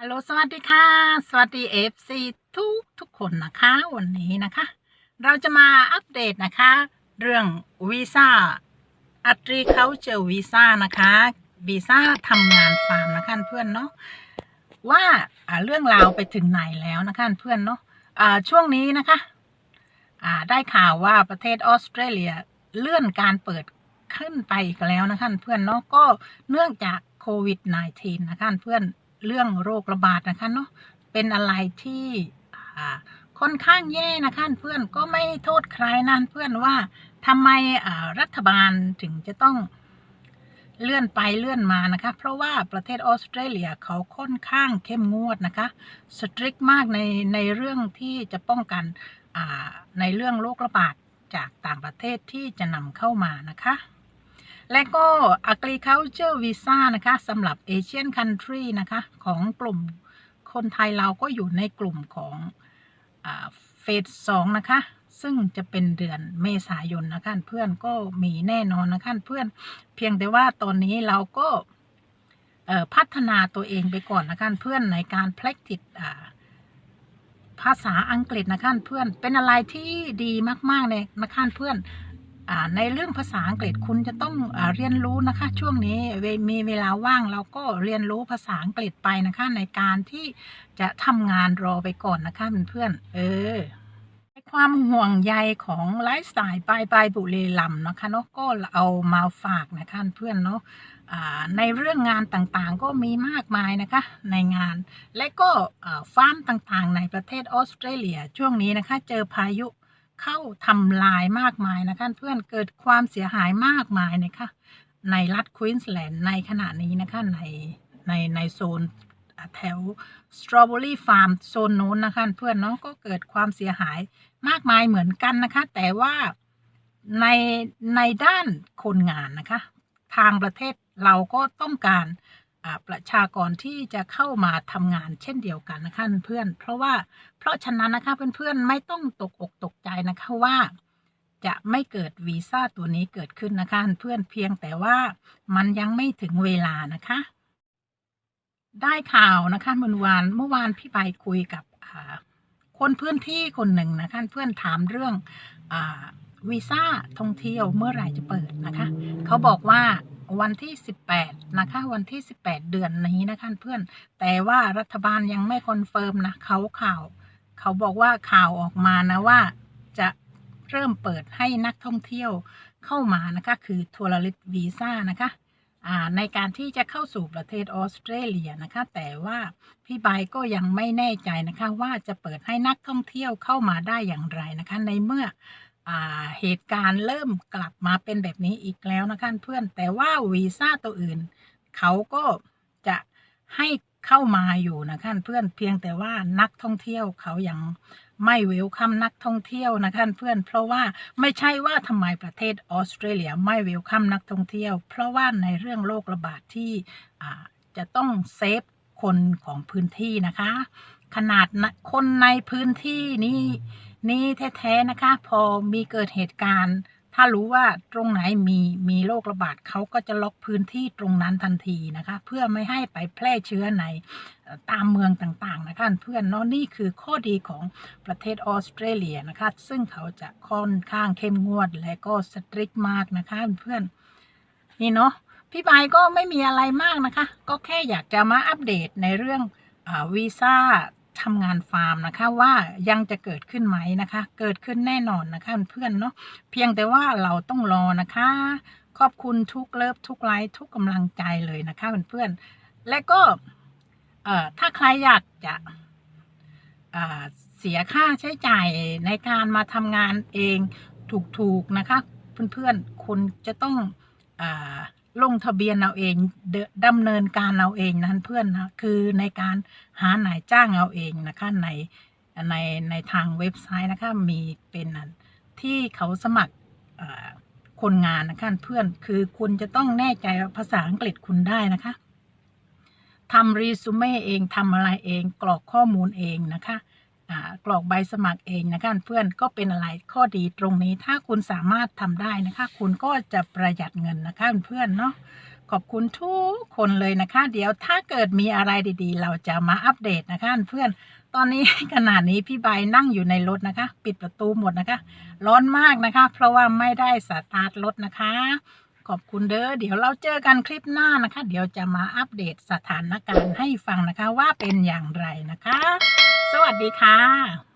ฮัลโหลสวัสดีค่ะ สวัสดี FC ทุกทุกคนนะคะ วันนี้นะคะ เราจะมาอัปเดตนะคะ เรื่องวีซ่าอัตรีเขาเจอวีซ่านะคะวีซ่าทำงานฟาร์มนะคะเพื่อนเนาะว่าเรื่องราวไปถึงไหนแล้วนะคะเพื่อนเนาะช่วงนี้นะคะได้ข่าวว่าประเทศออสเตรเลียเลื่อนการเปิดขึ้นไปอีกแล้วนะคะเพื่อนเนาะก็เนื่องจากโควิด -19 นะคะเพื่อน เรื่องโรคระบาดนะคะเนาะเป็นอะไรที่ค่อนข้างแย่นะคะเพื่อนก็ไม่โทษใครนั่นเพื่อนว่าทำไมรัฐบาลถึงจะต้องเลื่อนไปเลื่อนมานะคะ เพราะว่าประเทศออสเตรเลียเขาค่อนข้างเข้มงวดนะคะสตริกมากในในเรื่องที่จะป้องกันในเรื่องโรคระบาดจากต่างประเทศที่จะนำเข้ามานะคะ และก็ agriculture visa นะคะสำหรับ Asian country นะคะ ของกลุ่มคนไทยเราก็อยู่ในกลุ่มของเฟสสองนะคะ ซึ่งจะเป็นเดือนเมษายนนะคะเพื่อนก็มีแน่นอนนะคะเพื่อนเพียงแต่ว่าตอนนี้เราก็พัฒนาตัวเองไปก่อนนะคะเพื่อนในการ practice ภาษาอังกฤษนะคะเพื่อนเป็นอะไรที่ดีมากๆเลยนะคะเพื่อน ในเรื่องภาษาอังกฤษคุณจะต้องอเรียนรู้นะคะ ช่วงนี้มีเวลาว่างเราก็เรียนรู้ภาษาอังกฤษไปนะคะ ในการที่จะทำงานรอไปก่อนนะคะเพื่อนๆเออความห่วงใยของไลฟ์สไตล์ปลายปลายบุรีรัมย์นะคะเนาะก็เอามาฝากนะคะเพื่อนเนาะในเรื่องงานต่างๆก็มีมากมายนะคะในงาน และก็ฟาร์มต่างๆ ในประเทศออสเตรเลียช่วงนี้นะคะ เจอพายุ เข้าทำลายมากมายนะคะเพื่อนเกิดความเสียหายมากมายนะคะในรัฐควีนส์แลนด์ในขณะนี้นะคะในในในโซนแถวสตรอเบอรี่ฟาร์มโซนโน้นนะคะเพื่อนเนาะก็เกิดความเสียหายมากมายเหมือนกันนะคะ แต่ว่าในในด้านคนงานนะคะ ทางประเทศเราก็ต้องการ ประชากรที่จะเข้ามาทำงานเช่นเดียวกันนะคะเพื่อนเพราะว่าเพราะฉะนั้นนะคะเพื่อนๆไม่ต้องตกอกตกใจนะคะว่าจะไม่เกิดวีซ่าตัวนี้เกิดขึ้นนะคะเพื่อนเพียงแต่ว่ามันยังไม่ถึงเวลานะคะ ได้ข่าวนะคะเมื่อวานเมื่อวานพี่ไปคุยกับคนพื้นที่คนหนึ่งนะคะเพื่อนถามเรื่องอวีซ่าท่องเที่ยวเมื่อไหร่จะเปิดนะคะ เขาบอกว่า วันที่ 18 นะคะ วันที่ 18 เดือนนี้นะคะเพื่อน แต่ว่ารัฐบาลยังไม่คอนเฟิร์มนะเขาข่าว เขาบอกว่าข่าวออกมานะว่าจะเริ่มเปิดให้นักท่องเที่ยวเข้ามานะคะ คือทัวริสวีซ่านะคะอ่าในการที่จะเข้าสู่ประเทศออสเตรเลียนะคะ แต่ว่าพี่ใบก็ยังไม่แน่ใจนะคะ ว่าจะเปิดให้นักท่องเที่ยวเข้ามาได้อย่างไรนะคะ ในเมื่อ เหตุการณ์เริ่มกลับมาเป็นแบบนี้อีกแล้วนะคะเพื่อนแต่ว่าวีซ่าตัวอื่น เขาก็จะให้เข้ามาอยู่นะคะเพื่อนเพียงแต่ว่านักท่องเที่ยวเขายังไม่เวลคัมนักท่องเที่ยวนะคะเพื่อนเพราะว่าไม่ใช่ว่าทำไมประเทศออสเตรเลียไม่เวลคัมนักท่องเที่ยว เพราะว่าในเรื่องโรคระบาดที่จะต้องเซฟคนของพื้นที่นะคะ ขนาดคนในพื้นที่นี้ นี่แท้ๆนะคะ พอมีเกิดเหตุการณ์ ถ้ารู้ว่าตรงไหนมีมีโรคระบาดเขาก็จะล็อกพื้นที่ตรงนั้นทันทีนะคะ เพื่อไม่ให้ไปแพร่เชื้อในตามเมืองต่างๆนะคะเพื่อนเนาะนี่คือข้อดีของประเทศออสเตรเลียนะคะ ซึ่งเขาจะค่อนข้างเข้มงวดและก็สตริกมากนะคะเพื่อนนี่เนาะพี่บายก็ไม่มีอะไรมากนะคะ ก็แค่อยากจะมาอัปเดตในเรื่องอวีซ่า ทำงานฟาร์มนะคะว่ายังจะเกิดขึ้นไหมนะคะ เกิดขึ้นแน่นอนนะคะเพื่อนเนาะเพียงแต่ว่าเราต้องรอนะคะ ขอบคุณทุกเลิฟทุกไลค์ทุกกำลังใจเลยนะคะเพื่อนๆและก็เอ่อถ้าใครอยากจะอ่าเสียค่าใช้จ่ายในการมาทำงานเองถูกๆนะคะ เพื่อนๆคุณจะต้องอา ลงทะเบียนเอาเองดดำเนินการเอาเองนะเพื่อนนะคือในการหานายจ้างเอาเองนะคะในในในทางเว็บไซต์นะคะมีเป็นนที่เขาสมัครคนงานนะคะเพื่อนคือคุณจะต้องแน่ใจภาษาอังกฤษคุณได้นะคะทำรีสูเม่เองทำอะไรเองกรอกข้อมูลเองนะคะ กรอกใบสมัครเองนะคะเพื่อนก็เป็นอะไรข้อดีตรงนี้ ถ้าคุณสามารถทำได้นะคะ คุณก็จะประหยัดเงินนะคะเพื่อนเนาะขอบคุณทุกคนเลยนะคะ เดี๋ยวถ้าเกิดมีอะไรดีๆ เราจะมาอัปเดตนะคะเพื่อนตอนนี้ขณะนี้พี่ใบนั่งอยู่ในรถนะคะ ปิดประตูหมดนะคะ ร้อนมากนะคะ เพราะว่าไม่ได้สตาร์ทรถนะคะ ขอบคุณเด้อเดี๋ยวเราเจอกันคลิปหน้านะคะ เดี๋ยวจะมาอัปเดตสถานการณ์ให้ฟังนะคะว่าเป็นอย่างไรนะคะ วัสดีค่ะ